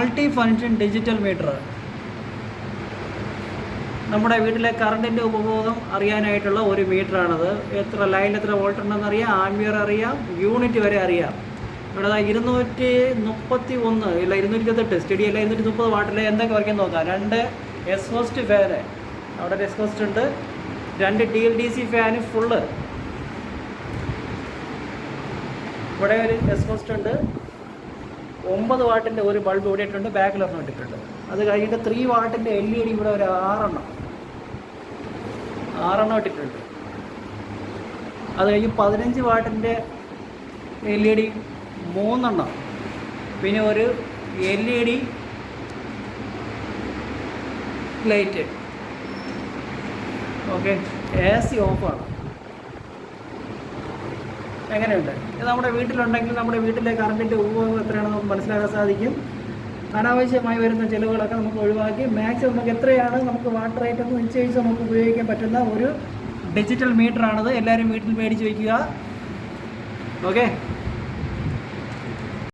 Multi function digital metre നമ്മുടെ വീട്ടിലെ കറണ്ടിന്റെ ഉപഭോഗം അറിയാനായിട്ടുള്ള ഒരു മീറ്ററാണത് എത്ര ലൈൻ എത്ര വോൾട്ട് ഉണ്ടെന്ന് അറിയാം ആംബിയർ അറിയാം യൂണിറ്റ് വരെ അറിയാം. ഇവിടെ ഇരുന്നൂറ്റി മുപ്പത്തി ഒന്ന് ഇല്ല ഇരുന്നൂറ്റി ഇരുപത്തെട്ട് സ്റ്റഡി അല്ല ഇരുന്നൂറ്റി മുപ്പത് വാട്ടിലെ എന്തൊക്കെ വരയ്ക്കാൻ നോക്കാം? രണ്ട് എക്സോസ്റ്റ് ഫാന് അവിടെ ഒരു എക്സോസ്റ്റ് ഉണ്ട്. രണ്ട് D L D C fan full ഇവിടെ ഒരു എക്സോസ്റ്റ് ഉണ്ട്. ഒമ്പത് വാട്ടിന്റെ ഒരു ബൾബ് ഇവിടെ ഇട്ടിട്ടുണ്ട് ബാക്കിൽ ഒരെണ്ണം ഇട്ടിട്ടുണ്ട്. അത് കഴിഞ്ഞിട്ട് ത്രീ വാട്ടിന്റെ എൽ ഇ ഡി ഇവിടെ ഒരു ആറെണ്ണം. ആറെണ്ണം ഇട്ടിട്ടുണ്ട്. അത് കഴിഞ്ഞ് പതിനഞ്ച് വാട്ടിന്റെ എൽ ഇ ഡി മൂന്നെണ്ണം. പിന്നെ ഒരു L E D light okay A C ഓഫാണ് എങ്ങനെയുണ്ട്? ഇത് നമ്മുടെ വീട്ടിലുണ്ടെങ്കിൽ നമ്മുടെ വീട്ടിലെ കറണ്ടിന്റെ ഉപയോഗം എത്രയാണെന്ന് നമുക്ക് മനസ്സിലാക്കാൻ സാധിക്കും. അനാവശ്യമായി വരുന്ന ചിലവുകളൊക്കെ നമുക്ക് ഒഴിവാക്കി മാക്സിമം നമുക്ക് എത്രയാണ് നമുക്ക് വാട്ടർ റേറ്റ് എന്ന് നിശ്ചയിച്ച് നമുക്ക് ഉപയോഗിക്കാൻ പറ്റുന്ന ഒരു ഡിജിറ്റൽ മീറ്ററാണത് എല്ലാവരും വീട്ടിൽ മേടിച്ച് വയ്ക്കുക. ഓക്കെ